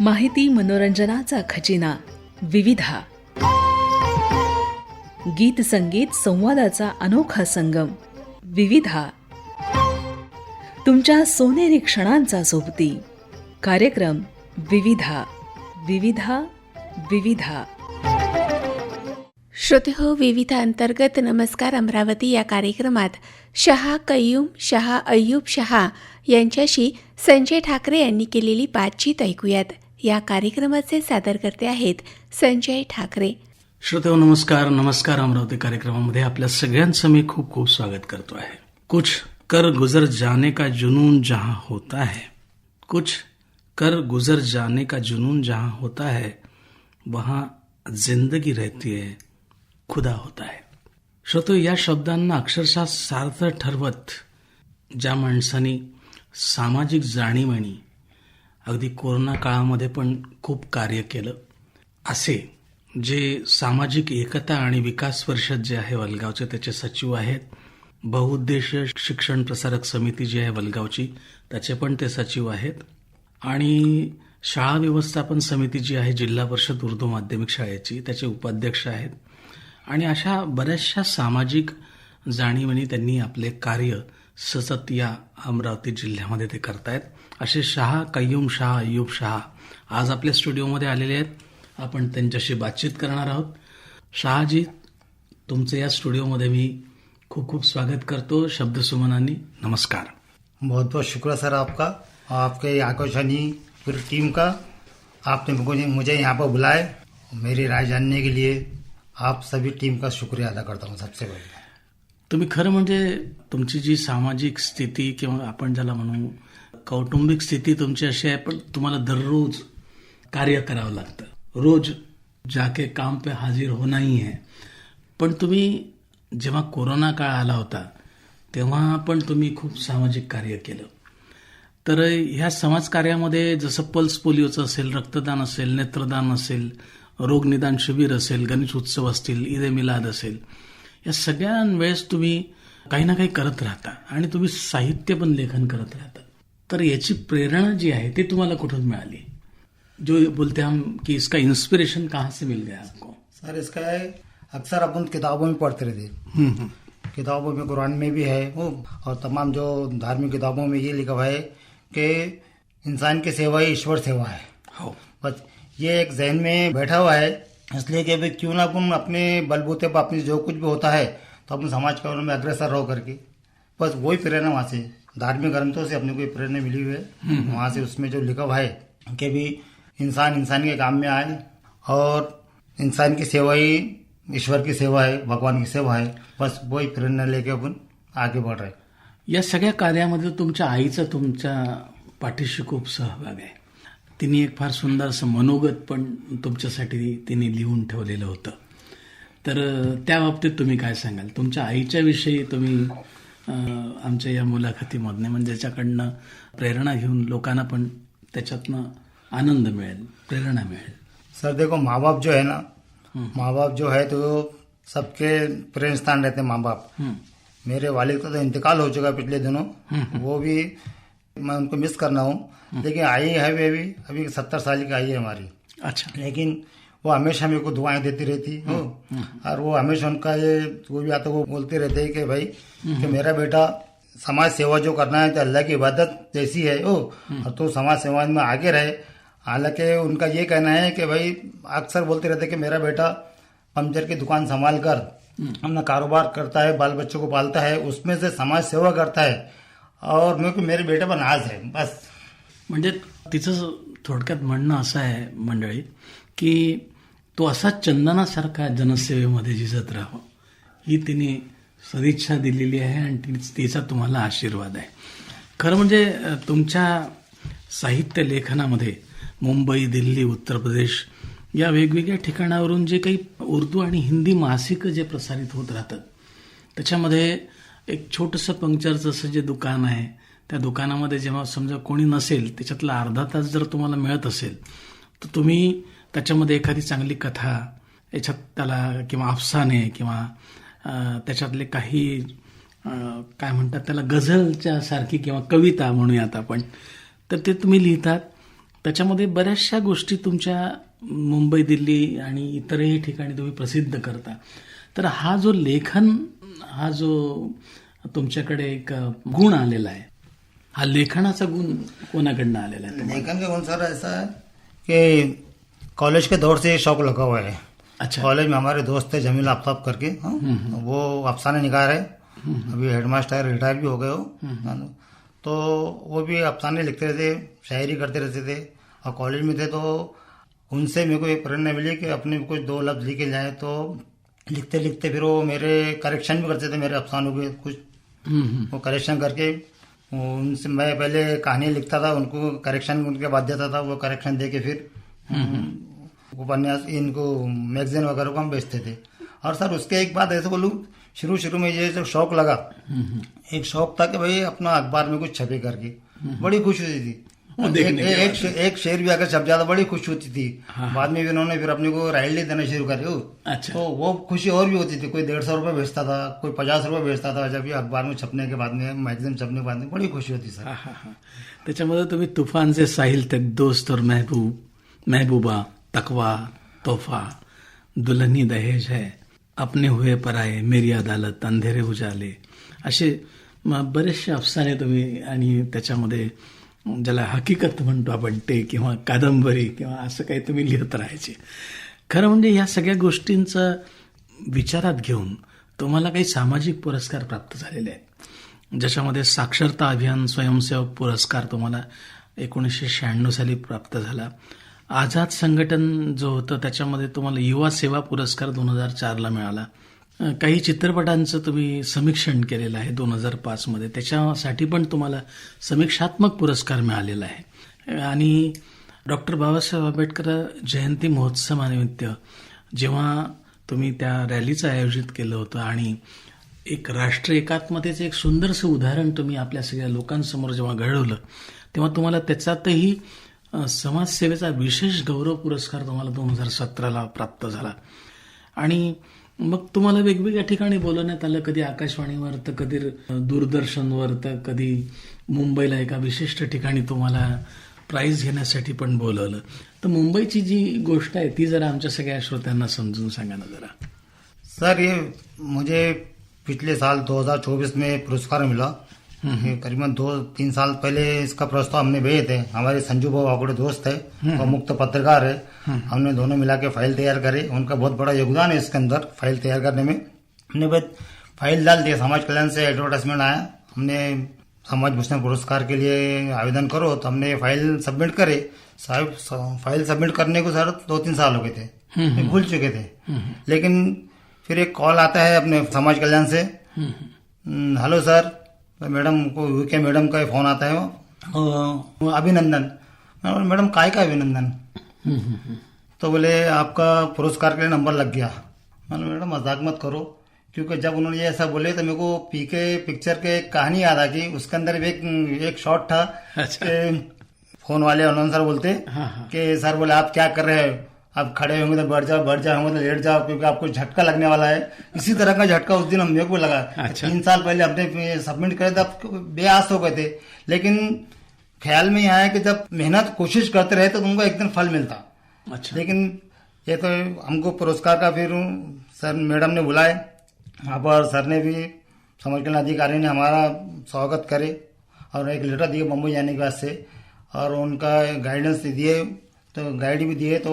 माहिती मनोरंजनाचा खजिना विविधा. गीत संगीत संवादाचा अनोखा संगम विविधा. तुमच्या सोनेरी क्षणांचा सोबती कार्यक्रम विविधा. विविधा विविधा. श्रोतेहो विविधा विविध अंतर्गत नमस्कार अमरावती या कार्यक्रमात शहा कय्यूम शहा अय्यूब शहा यांच्याशी संजय ठाकरे यांनी केलेली बातचीत ऐकूयात. या कार्यक्रमाचे सादरकर्ते आहेत संजय ठाकरे. श्रोते नमस्कार. नमस्कार अमरावती कार्यक्रमामध्ये आपल्या सगळ्यांचं मी खूप खूप स्वागत करतो आहे. कुछ कर गुजर जाने का जुनून जहां होता है. कुछ कर गुजर जाने का जुनून जहां होता है वहां जिंदगी रहती है खुदा होता है. श्रोतो या शब्दांना अक्षरशः सार्थ ठरवत ज्या माणसाने सामाजिक जाणीवणी अगदी कोरोना काळामध्ये पण खूप कार्य केलं. असे जे सामाजिक एकता आणि विकास परिषद जे आहे वलगावचे त्याचे सचिव आहेत. बहुउद्देशीय शिक्षण प्रसारक समिती जी आहे वलगावची त्याचे पण ते सचिव आहेत. आणि शाळा व्यवस्थापन समिती जी आहे जिल्हा परिषद उर्दू माध्यमिक शाळेची त्याचे उपाध्यक्ष आहेत. आणि अशा बऱ्याचशा सामाजिक जाणीवणी त्यांनी आपले कार्य सतत या अमरावती जिल्ह्यामध्ये ते करतायत. असे शहा कय्यूम शहा अय्यूब शहा आज आपल्या स्टुडिओमध्ये आलेले आहेत. आपण त्यांच्याशी बातचीत करणार आहोत. शहाजी तुमचं या स्टुडिओमध्ये मी खूप खूप स्वागत करतो शब्दसुमनांनी. नमस्कार. बहुत बहुत शुक्र सर आपका आपके आकाशवाणी पूरी टीम का। आपने मुझे मुझे यहाँ पर बुलाए मेरी राय जानने के लिए। आप सभी टीम का शुक्रिया अदा करता हूँ सबसे पहले। तुम्ही खरं म्हणजे तुमची जी सामाजिक स्थिती किंवा आपण ज्याला म्हणू कौटुंबिक स्थिती तुमची अशी आहे पण तुम्हाला दररोज कार्य करावं लागतं. रोज जाके काम पे हाजीर होना ही है. पण तुम्ही जेव्हा कोरोना काळ आला होता तेव्हा पण तुम्ही खूप सामाजिक कार्य केलं. तर ह्या समाजकार्यामध्ये जसं पल्स पोलिओचं असेल रक्तदान असेल नेत्रदान असेल रोगनिदान शिबिर असेल गणेश उत्सव असतील ईद ए मिलाद असेल या सगळ्या वेळेस तुम्ही काही ना काही करत राहता आणि तुम्ही साहित्य पण लेखन करत राहता. तर याची प्रेरणा जी आहे ती तुम्हाला कुठून मिळाली? जो बोलते हम कि इसका इंस्पिरेशन कहाँ से मिल गया आपको? सर इसका है अक्सर अपन किताबों में पढ़ते रहते किताबों में कुरान में भी है वो और तमाम जो धार्मिक किताबों में ये लिखा हुआ है कि इंसान की सेवा ही ईश्वर सेवा है। हो। बस ये एक जहन में बैठा हुआ है इसलिए कि भाई क्यों ना अपन अपने बलबूते पर अपने जो कुछ भी होता है तो अपन समाज कार्यों में अग्रसर रहो करके बस वही प्रेरणा वहाँ से धार्मिक ग्रंथों से अपने को प्रेरणा मिली हुई है। वहाँ से उसमें जो लिखा हुआ है कि भी इंसान इंसान के काम में आए और इंसान की सेवा ही ईश्वर की सेवा है भगवान की सेवा है। बस वही प्रेरणा लेके अपन आगे बढ़ रहे या सगळ्या कार्यामध्ये तुमच्या आईचा तुमच्या पाठीशी खूप सहभाग आहे. तिने एक फार सुंदर असं मनोगत पण तुमच्यासाठी तिने लिहून ठेवलेलं होतं. तर त्या बाबतीत तुम्ही काय सांगाल? तुमच्या आईच्या विषयी तुम्ही आमच्या या मुलाखतीमधने म्हणजे ज्याच्याकडनं प्रेरणा घेऊन लोकांना पण त्याच्यातनं आनंद मिळेल प्रेरणा मिळेल. सर देखो माँ बाप जो है ना माँ बाप जो है तो सबके प्रेम स्थान रहते माँ बाप मेरे वालिद का तो इंतकाल हो चुका पिछले दिनों। वो भी मैं उनको मिस करना हूँ। लेकिन आई है वे भी अभी सत्तर साल की आई है हमारी। अच्छा। लेकिन वो हमेशा मेरे को दुआएँ देती रहती हो। और वो हमेशा उनका ये वो भी आता वो बोलते रहते हैं कि भाई कि मेरा बेटा समाज सेवा जो करना है तो अल्लाह की इबादत जैसी है ओ। और तो समाज सेवा में आगे रहे। हालाँकि उनका ये कहना है कि भाई अक्सर बोलते रहते कि मेरा बेटा पंचर की दुकान संभाल कर अपना कारोबार करता है बाल बच्चों को पालता है उसमें से समाज सेवा करता है। और मेरे को मेरे बेटे पर नाज है बस। म्हणजे तिचं थोडक्यात म्हणणं असं आहे मंडळी की तो असा चंदनासारखा जनसेवेमध्ये झिजत राहावं ही तिने सदिच्छा दिलेली आहे आणि तिचा तुम्हाला आशीर्वाद आहे. खरं म्हणजे तुमच्या साहित्य लेखनामध्ये मुंबई दिल्ली उत्तर प्रदेश या वेगवेगळ्या ठिकाणावरून जे काही उर्दू आणि हिंदी मासिकं जे प्रसारित होत राहतात त्याच्यामध्ये एक छोटंसं पंक्चरचं असं जे दुकान आहे त्या दुकानामध्ये जेव्हा समजा कोणी नसेल त्याच्यातला अर्धा तास जर तुम्हाला मिळत असेल तर तुम्ही त्याच्यामध्ये एखादी चांगली कथा याच्यात त्याला किंवा अफसाने किंवा त्याच्यातले काही काय म्हणतात त्याला गझलच्या सारखी किंवा कविता म्हणूयात आपण. तर ते तुम्ही लिहितात. त्याच्यामध्ये बऱ्याचशा गोष्टी तुमच्या मुंबई दिल्ली आणि इतरही ठिकाणी तुम्ही प्रसिद्ध करता. तर हा जो लेखन हा जो तुमच्याकडे एक गुण आलेला आहे हा लेखनाचा गुण कोणाकडनं आलेला आहे लेखन का गुण सर ऐसा है कि कॉलेज के दौर से ये शौक लगा हुआ है। अच्छा। कॉलेज में हमारे दोस्त थे जमील आफ्ताब करके हाँ? वो अफसाने निगार है अभी हेडमास्टर रिटायर भी हो गए हो। हाँ, तो वो भी अफसाने लिखते रहते शायरी करते रहते थे। और कॉलेज में थे तो उनसे मेरे को एक प्रेरणा मिली कि अपने कुछ दो लफ्ज लिखे जाए। तो लिखते लिखते फिर वो मेरे करेक्शन भी करते थे मेरे अफसानों के कुछ। हम्म, हम्म. वो करेक्शन करके उनसे मैं पहले कहानी लिखता था उनको करेक्शन उनके बाद देता था वो करेक्शन दे के फिर उपन्यास इनको मैगजीन वगैरह को हम बेचते थे। और सर उसके एक बात ऐसे बोलूँ शुरू शुरू में ये जो शौक लगा एक शौक था कि भाई अपना अखबार में कुछ छपे करके बड़ी खुशी होती थी। एक, देखने एक, एक, एक शेर भी अगर छप जाता बड़ी खुशी होती थी। हाँ। बाद में भी उन्होंने फिर अपने को राइडली देना शुरू करे हो अच्छा। तो वो खुशी और भी होती थी कोई डेढ़ सौ रुपये भेजता था कोई पचास रुपये भेजता था जब अखबार में छपने के बाद में मैगजीन छपने के बाद में बड़ी खुशी होती सर। हा, हा, हा. त्याच्यामध्ये तुम्ही तुफानचे साहिल तक दोस्त और महबूब महबूबा तकवा तोहफा दुल्हनी दहेज है। अपने हुए पराये मेरी अदालत अंधेरे उजाले। असे बरेचसे अफसाने तुम्ही आणि त्याच्यामध्ये ज्याला हकीकत म्हणतो आपण ते किंवा कादंबरी किंवा असं काही तुम्ही लिहित राहायचे. खरं म्हणजे ह्या सगळ्या गोष्टींचं विचारात घेऊन तुम्हाला काही सामाजिक पुरस्कार प्राप्त झालेले आहेत. ज्याच्यामध्ये साक्षरता अभियान स्वयंसेवक पुरस्कार तुम्हाला एकोणीसशे शहाण्णव साली प्राप्त झाला. आझाद संघटन जो होतं त्याच्यामध्ये तुम्हाला युवा सेवा पुरस्कार दोन हजार चारला मिळाला. काही चित्रपटांचं तुम्ही समीक्षण केलेलं आहे दोन हजार पाचमध्ये. त्याच्यासाठी पण तुम्हाला समीक्षात्मक पुरस्कार मिळालेला आहे. आणि डॉक्टर बाबासाहेब आंबेडकर जयंती महोत्सवानिमित्त जेव्हा तुम्ही त्या रॅलीचं आयोजित केलं होतं आणि एक राष्ट्र एकात्मतेचं एक सुंदरसं उदाहरण तुम्ही आपल्या सगळ्या लोकांसमोर जेव्हा घडवलं तेव्हा तुम्हाला त्याच्यातही समाजसेवेचा विशेष गौरव पुरस्कार तुम्हाला दोन हजार सतराला प्राप्त झाला. आणि मग तुम्हाला वेगवेगळ्या ठिकाणी बोलवण्यात आलं. कधी आकाशवाणीवर तर कधी दूरदर्शनवर तर कधी मुंबईला एका विशिष्ट ठिकाणी तुम्हाला प्राईज घेण्यासाठी पण बोलवलं. तर मुंबईची जी गोष्ट आहे ती जरा आमच्या सगळ्या श्रोत्यांना समजून सांगा ना जरा. सर ये मुझे पिछले साल 2024 में पुरस्कार मिला. करीबन दो तीन साल पहले इसका प्रस्ताव हमने भेजे थे। हमारे संजू बाबू आकुड़े दोस्त है और मुक्त पत्रकार है। हमने दोनों मिला के फ़ाइल तैयार करे। उनका बहुत बड़ा योगदान है इसके अंदर फ़ाइल तैयार करने में। हमने बस फ़ाइल डाल दिया। समाज कल्याण से एडवर्टाइजमेंट आया। हमने समाज भूषण पुरस्कार के लिए आवेदन करो तो हमने फ़ाइल सबमिट करे। साहब फ़ाइल सबमिट करने को सर दो तीन साल हो गए थे। भूल चुके थे। लेकिन फिर एक कॉल आता है अपने समाज कल्याण से। हम्म, हेलो सर मैडम को यूके मैडम का फ़ोन आता है वो। वो अभिनंदन। मैडम काय का अभिनंदन? तो बोले आपका पुरस्कार के लिए नंबर लग गया। मैंने मैडम मज़ाक मत करो। क्योंकि जब उन्होंने ये ऐसा बोले तो मेरे को पीके पिक्चर के एक कहानी याद आ गई। उसके अंदर भी एक एक शॉट था अच्छा। फ़ोन वाले अनाउंसर बोलते हाँ, हाँ। कि सर बोले आप क्या कर रहे हैं? आप खड़े होंगे तो बैठ जाओ बैठ जाओ होंगे तो लेट जाओ क्योंकि आपको झटका लगने वाला है। इसी तरह का झटका उस दिन हम मेरे को लगा। अच्छा। तीन साल पहले हमने सबमिट करे तब बेआस हो गए थे। लेकिन ख्याल में ये आया कि जब मेहनत कोशिश करते रहे तो तुमको एक दिन फल मिलता। अच्छा। लेकिन ये तो हमको पुरस्कार का फिर सर मैडम ने बुलाए वहाँ पर सर ने भी समाज कल्याण अधिकारी ने हमारा स्वागत करे और एक लेटर दिए मुंबई जाने के वास्ते और उनका गाइडेंस दिए तो गाइड भी दिए तो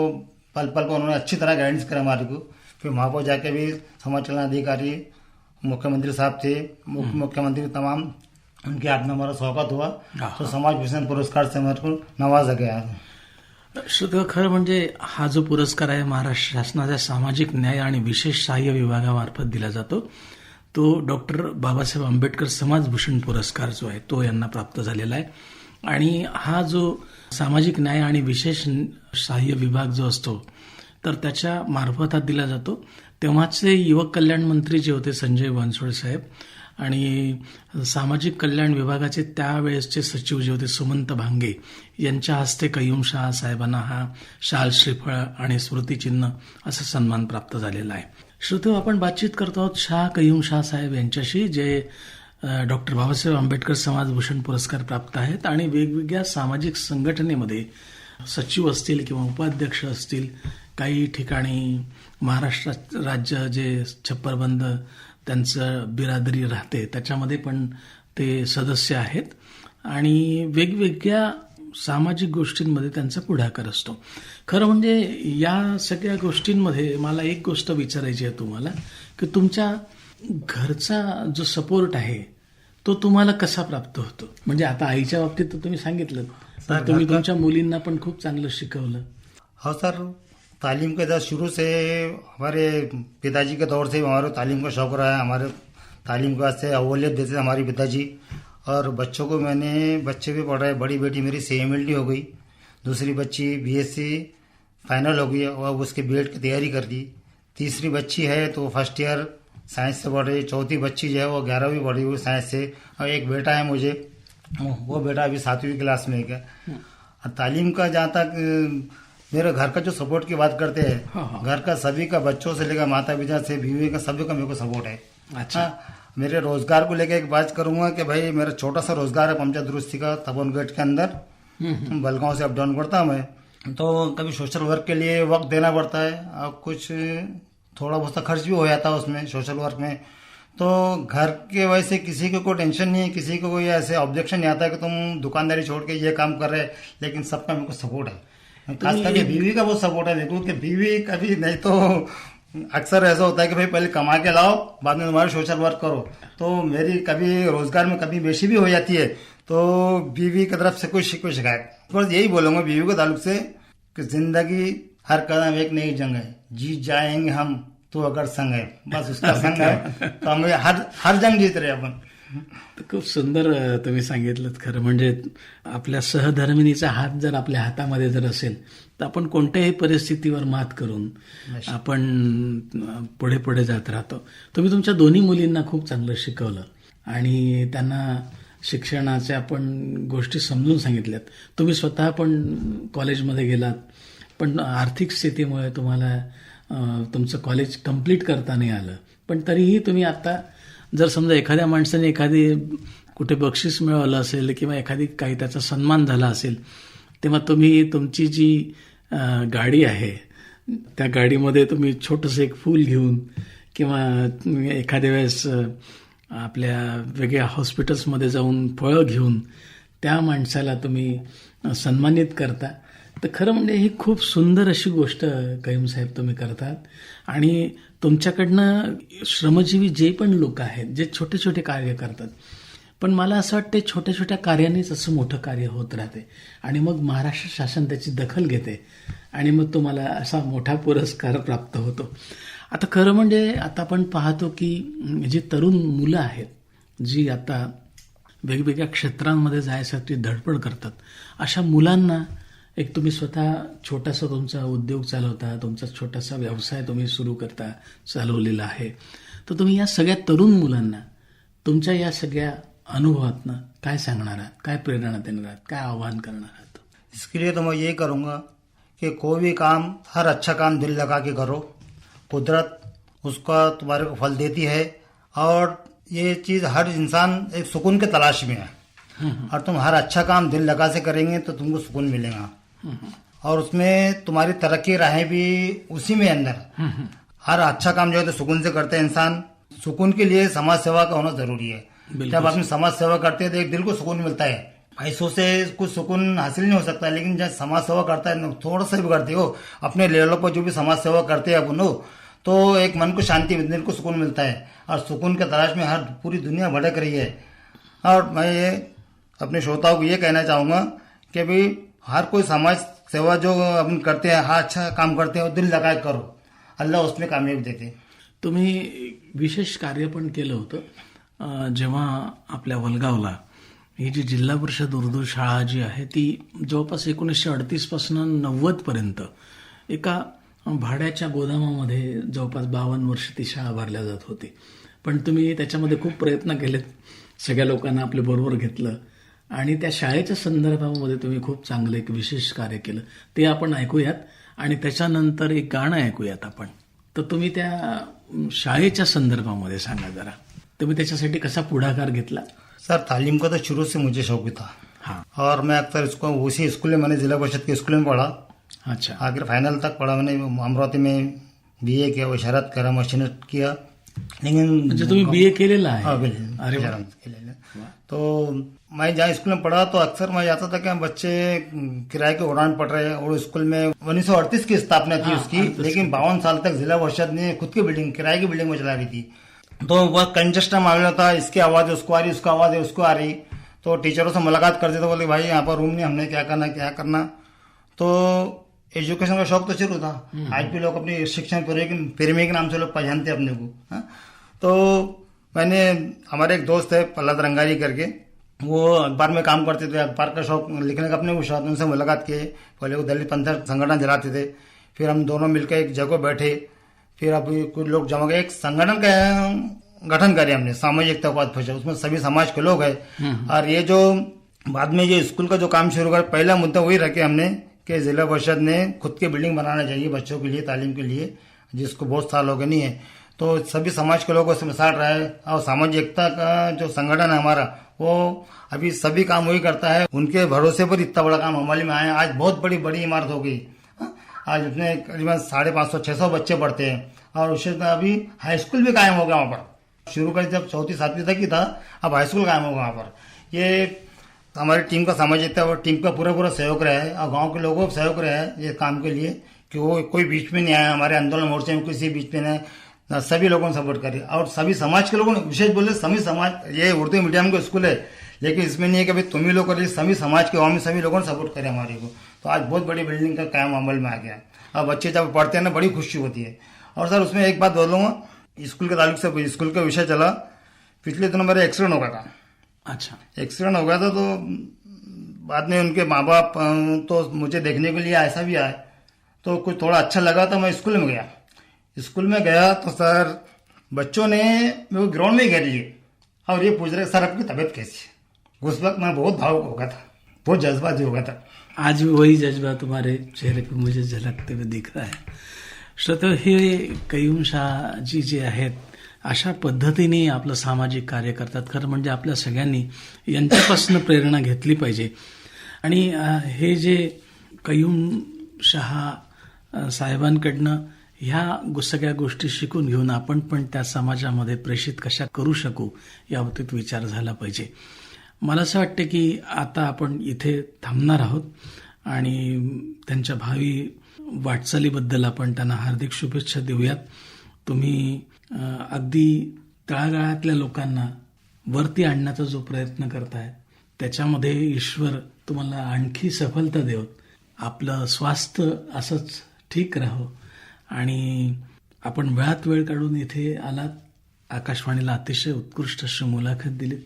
पल पल को उन्होंने अच्छी तरह गाइडेंस करा हमारे को। फिर वहाँ पर जाके भी समाज कल्याण अधिकारी मुख्यमंत्री साहब थे मुख्य मुख्यमंत्री तमाम उनके हाथ में हमारा स्वागत हुआ। तो समाज भूषण पुरस्कार से हमारे को नवाजा गया खरं म्हणजे हा जो पुरस्कार आहे महाराष्ट्र शासनाच्या सामाजिक न्याय आणि विशेष सहाय्य विभागामार्फत दिला जातो. तो डॉक्टर बाबासाहेब आंबेडकर समाजभूषण पुरस्कार जो आहे तो यांना प्राप्त झालेला आहे. आणि हा जो सामाजिक न्याय आणि विशेष सहाय्य विभाग जो असतो तर त्याच्या मार्फत हा दिला जातो. तेव्हाचे युवक कल्याण मंत्री जे होते संजय बनसोडे साहेब आणि सामाजिक कल्याण विभागाचे त्यावेळेसचे सचिव जे होते सुमंत भांगे यांच्या हस्ते कयुम शाह साहेबांना हा शाल श्रीफळ आणि स्मृतिचिन्ह असा सन्मान प्राप्त झालेला आहे. श्रोते आपण बातचीत करतो आहोत शाह कयुम शाह साहेब यांच्याशी जे डॉक्टर बाबासाहेब आंबेडकर समाजभूषण पुरस्कार प्राप्त आहेत आणि वेगवेगळ्या सामाजिक संघटनेमध्ये सचिव असतील किंवा उपाध्यक्ष असतील काही ठिकाणी महाराष्ट्र राज्य जे छप्परबंद त्यांचं बिरादरी राहते त्याच्यामध्ये पण ते सदस्य आहेत. आणि वेगवेगळ्या सामाजिक गोष्टींमध्ये त्यांचा पुढाकार असतो. खरं म्हणजे या सगळ्या गोष्टींमध्ये मला एक गोष्ट विचारायची आहे तुम्हाला की तुमच्या घरचा जो सपोर्ट आहे तो तुम्हाला कसा प्राप्त होतो? म्हणजे आता आईच्या बाबतीत तर तुम्ही सांगितलं पण तुम्ही तुमच्या मुलींना पण खूप चांगलं शिकवलं. हाँ सर. तालीम के दर शुरू से हमारे पिताजी के दौर से हमारे तालीम का शौक रहा है हमारे तालीम का से अवलियत देते थे हमारे पिताजी। और बच्चों को मैंने बच्चे भी पढ़ रहे बड़ी बेटी मेरी सी एम हो गई दूसरी बच्ची बी एस सी फाइनल हो गई और उसके बी की तैयारी कर दी। तीसरी बच्ची है तो फर्स्ट ईयर साइंस से पढ़ रही चौथी बच्ची जो है वो ग्यारहवीं पढ़ी हुई साइंस से। और एक बेटा है मुझे वो बेटा अभी सातवीं क्लास में है और तालीम का जहाँ तक मेरे घर का जो सपोर्ट की बात करते हैं हाँ, हाँ। घर का सभी का बच्चों से लेकर माता पिता से बीवी का सभी का मेरे को सपोर्ट है। अच्छा। हाँ, मेरे रोज़गार को लेकर एक बात करूँगा कि भाई मेरा छोटा सा रोज़गार है पंचायत दुरुस्ती का तपन गेट के अंदर। बलगांव से अप डाउन करता हूँ मैं। तो कभी सोशल वर्क के लिए वक्त देना पड़ता है और कुछ थोड़ा बहुत सा खर्च भी हो जाता है उसमें सोशल वर्क में। तो घर के वजह से किसी को कोई टेंशन नहीं है किसी को कोई ऐसे ऑब्जेक्शन नहीं आता कि तुम दुकानदारी छोड़ के ये काम कर रहे हैं लेकिन सबका मेरे को सपोर्ट है। खास करके बीवी का बहुत सपोर्ट है देखो कि बीवी कभी नहीं तो अक्सर ऐसा होता है कि भाई पहले कमा के लाओ बाद में तुम्हारे सोशल वर्क करो। तो मेरी कभी रोज़गार में कभी बेशी भी हो जाती है तो बीवी की तरफ़ से कोई कोई शिकायत। बस यही बोलूँगा बीवी के ताल्लुक से कि ज़िंदगी हर कदम एक नई जंग है जीत जाएंगे हम तो अगर संग है बस उसका संग है तो हमें हर हर जंग जीत रहे अपन। तर खूप सुंदर तुम्ही सांगितलं खरं. म्हणजे आपल्या सहधर्मिणीचा हात जर आपल्या हातामध्ये जर असेल तर आपण कोणत्याही परिस्थितीवर मात करून आपण पुढे पुढे जात राहतो. तुम्ही तुमच्या दोन्ही मुलींना खूप चांगलं शिकवलं. आणि त्यांना शिक्षणाच्या आपण गोष्टी समजून सांगितल्यात. तुम्ही स्वतः पण कॉलेजमध्ये गेलात. पण आर्थिक स्थितीमुळे तुम्हाला तुमचं कॉलेज कंप्लीट करता नाही आलं. पण तरीही तुम्ही आता जर समजा एखाद्या माणसाने एखादी कुठे बक्षीस मिळवलं असेल किंवा एखादी काही त्याचा सन्मान झाला असेल तेव्हा तुम्ही तुमची जी गाडी आहे त्या गाडीमध्ये तुम्ही छोटंसं एक फूल घेऊन किंवा एखाद्या वेळेस आपल्या वेगळ्या हॉस्पिटल्समध्ये जाऊन फळं घेऊन त्या माणसाला तुम्ही सन्मानित करता. तर खरं म्हणजे ही खूप सुंदर अशी गोष्ट कैम साहेब तुम्ही करतात. आणि तुमच्याकडनं श्रमजीवी जे पण लोक आहेत जे छोटे छोटे कार्य करतात पण मला असं वाटतं छोट्या छोट्या कार्यानेच असं मोठं कार्य होत राहते. आणि मग महाराष्ट्र शासन त्याची दखल घेते आणि मग तुम्हाला असा मोठा पुरस्कार प्राप्त होतो. आता खरं म्हणजे आता आपण पाहतो की जी तरुण मुलं आहेत जी आता वेगवेगळ्या क्षेत्रांमध्ये जायसाठी धडपड करतात अशा मुलांना एक तुम्ही स्वतः छोटासा तुमचा उद्योग चालवता तुमचा छोटासा व्यवसाय तुम्ही सुरू करता चालवलेला आहे. तर तुम्ही या सगळ्या तरुण मुलांना तुमच्या या सगळ्या अनुभवातनं काय सांगणार आहात? काय प्रेरणा देणार आहात? काय आवाहन करणार आहात इसके लिए तो मैं यही करूँगा कि कोई भी काम हर अच्छा काम दिल लगा के करो। कुदरत उसका तुम्हारे को फल देती है और ये चीज़ हर इंसान एक सुकून के तलाश में है। और तुम हर अच्छा काम दिल लगा से करेंगे तो तुमको सुकून मिलेगा। और उसमें तुम्हारी तरक्की राहें भी उसी में अंदर। हर अच्छा काम जो है तो सुकून से करते हैं इंसान। सुकून के लिए समाज सेवा का होना ज़रूरी है। जब आदमी समाज सेवा करते हैं तो एक दिल को सुकून मिलता है। पैसों से कुछ सुकून हासिल नहीं हो सकता लेकिन जब समाज सेवा करता है थोड़ा सा भी करते हो अपने लेवल पर जो भी समाज सेवा करते हैं अपन तो एक मन को शांति दिल को सुकून मिलता है। और सुकून के तलाश में हर पूरी दुनिया भटक रही है। और मैं ये अपने श्रोताओं को ये कहना चाहूँगा कि भाई हर कोई समाज सेवा जो अपन करते हैं हा अच्छा काम करते हैं दिल लगा करो। अल्लाह उसमें कामयाब देते तुम्ही विशेष कार्य पण केलं होतं. जेव्हा आपल्या वलगावला ही जी जिल्हा परिषद उर्दू शाळा जी आहे ती जवळपास एकोणीसशे अडतीसपासून नव्वदपर्यंत एका भाड्याच्या गोदामामध्ये जवळपास बावन्न वर्ष ती शाळा भरल्या जात होती. पण तुम्ही त्याच्यामध्ये खूप प्रयत्न केलेत. सगळ्या लोकांना आपल्या बरोबर घेतलं. आणि त्या शाळेच्या संदर्भामध्ये तुम्ही खूप चांगलं एक विशेष कार्य केलं. ते आपण ऐकूयात आणि त्याच्यानंतर एक गाणं ऐकूयात आपण. तर तुम्ही त्या शाळेच्या संदर्भामध्ये सांगा जरा. तुम्ही त्याच्यासाठी कसा पुढाकार घेतला? सर तालीम का तो शुरू से मुझे शौक था. हाँ. और मैं अक्सर इसको उसी स्कूल में मैंने जिला परिषद के स्कूल में पढ़ा। अच्छा। आखिर फाइनल तक पढ़ा मैंने अमरावती में बी ए किया वशारत करा मशीनट किया। लेकिन म्हणजे तुम्ही बी ए केलेला आहे। अरे. तो मैं जहाँ स्कूल में पढ़ा तो अक्सर मैं जाता था कि हम बच्चे किराए के उड़ान पड़ रहे हैं और स्कूल में उन्नीस सौ अड़तीस की स्थापना थी उसकी लेकिन बावन साल तक जिला परिषद ने खुद की बिल्डिंग किराए की बिल्डिंग में चला रही थी। तो वह कंजस्टा मामला था इसकी आवाज़ उसको आ रही उसको आवाज़ है उसको आ रही। तो टीचरों से मुलाकात करते थे बोले भाई यहाँ पर रूम नहीं हमने क्या करना क्या करना? तो एजुकेशन का शौक तो शुरू था। आज भी लोग अपनी शिक्षण प्रेमी के नाम से लोग पहचानते अपने को हाँ? तो मैंने हमारे एक दोस्त है पल्लद रंगारी करके वो अखबार में काम करते थे अखबार का शौक लिखने का अपने को शौक उनसे मुलाकात किए पहले वो दलित पंथ संगठन चलाते थे फिर हम दोनों मिलकर एक जगह बैठे फिर अभी कुछ लोग जमा गए एक संगठन का गठन करे हमने सामाजिकता को फंसा उसमें सभी समाज के लोग हैं। और ये जो बाद में ये स्कूल का जो काम शुरू कर पहला मुद्दा वही रखे हमने कि जिला परिषद ने खुद की बिल्डिंग बनाना चाहिए बच्चों के लिए तालीम के लिए जिसको बहुत साल हो गए नहीं है। तो सभी समाज के लोगों से मिसाल रहा है और सामाजिक एकता का जो संगठन है हमारा, वो अभी सभी काम वही करता है। उनके भरोसे पर इतना बड़ा काम अमल में आया। आज बहुत बड़ी बड़ी इमारत हो गई हाँ? आज उसमें करीबन साढ़े पाँच सौ छः सौ बच्चे पढ़ते हैं और उससे तो अभी हाई स्कूल भी कायम हो गया वहाँ पर। शुरू कर जब चौथी, सातवीं तक ही था, अब हाई स्कूल कायम होगा वहाँ पर। ये हमारी टीम का सामाजिकता और टीम का पूरा पूरा सहयोग रहा है और गाँव के लोगों का सहयोग रहा है ये काम के लिए कि वो कोई बीच में नहीं आया। हमारे आंदोलन मोर्चे में किसी बीच में नहीं ना सभी लोगों ने सपोर्ट करी। और सभी समाज के लोगों ने विशेष बोले सभी समाज ये उर्दू मीडियम का स्कूल है लेकिन इसमें नहीं है कि भाई तुम ही लोग करिए सभी समाज के में सभी लोगों ने सपोर्ट करे हमारे को। तो आज बहुत बड़ी बिल्डिंग का काम अमल में आ गया और बच्चे जब पढ़ते हैं ना बड़ी खुशी होती है। और सर उसमें एक बात बोलूँगा स्कूल के ताल्लुक से स्कूल का विषय चला पिछले दिनों मेरा एक्सीडेंट हो गया था। अच्छा। एक्सीडेंट हो गया था तो बाद में उनके माँ बाप तो मुझे देखने के लिए ऐसा भी आए। तो कुछ थोड़ा अच्छा लगा तो मैं स्कूल में गया। स्कूल में गया तो सर बच्चों ने मेरे को ग्राउंड में ही घेर लिए और ये पूछ रहे सर आपकी तबीयत कैसी है? उस वक्त मैं बहुत भावुक हो गया था बहुत जज्बाती हो गया था। आज भी वही जज्बा तुम्हारे चेहरे पे मुझे झलकते हुए दिख रहा है। श्रोतो हे कयूम जी जे आहेत अशा पद्धतीने आपलं सामाजिक कार्य करतात. खरं म्हणजे आपल्या सगळ्यांनी यांच्यापासून प्रेरणा घेतली पाहिजे. आणि हे जे कयूम शहा साहेबांकडनं ह्या सगळ्या गोष्टी शिकून घेऊन आपण पण त्या समाजामध्ये प्रेषित कशा करू शकू याबाबतीत विचार झाला पाहिजे. मला असं वाटतं की आता आपण इथे थांबणार आहोत आणि त्यांच्या भावी वाटचालीबद्दल आपण त्यांना हार्दिक शुभेच्छा देऊयात. तुम्ही अगदी तळागाळातल्या लोकांना वरती आणण्याचा जो प्रयत्न करताय त्याच्यामध्ये ईश्वर तुम्हाला आणखी सफलता देवत आपलं स्वास्थ्य असंच ठीक राहो. आणि आपण वेळात वेळ काढून इथे आलात. आकाशवाणीला अतिशय उत्कृष्ट अशी मुलाखत दिलीत.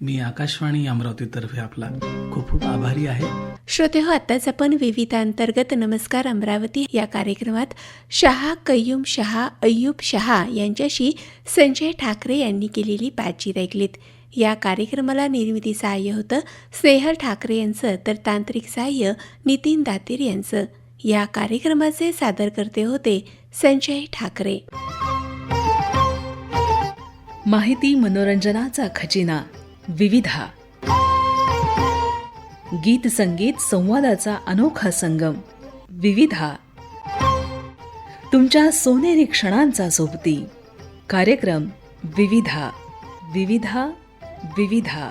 मी आकाशवाणी अमरावतीतर्फे आपला खूप खूप आभारी आहे. श्रोते हो आताच आपण विविधांतर्गत नमस्कार अमरावती या कार्यक्रमात शहा कय्यूम शहा अय्यूब शहा यांच्याशी संजय ठाकरे यांनी केलेली बातचीत ऐकलीत. या कार्यक्रमाला निर्मिती सहाय्य होतं. स्नेहल ठाकरे यांचं तर तांत्रिक सहाय्य नितीन दातीर यांचं. या कार्यक्रमाचे सादरकर्ते होते संजय ठाकरे. माहिती मनोरंजनाचा खजिना विविधा. गीत संगीत संवादाचा अनोखा संगम विविधा. तुमच्या सोनेरी क्षणांचा सोबती. कार्यक्रम विविधा विविधा विविधा.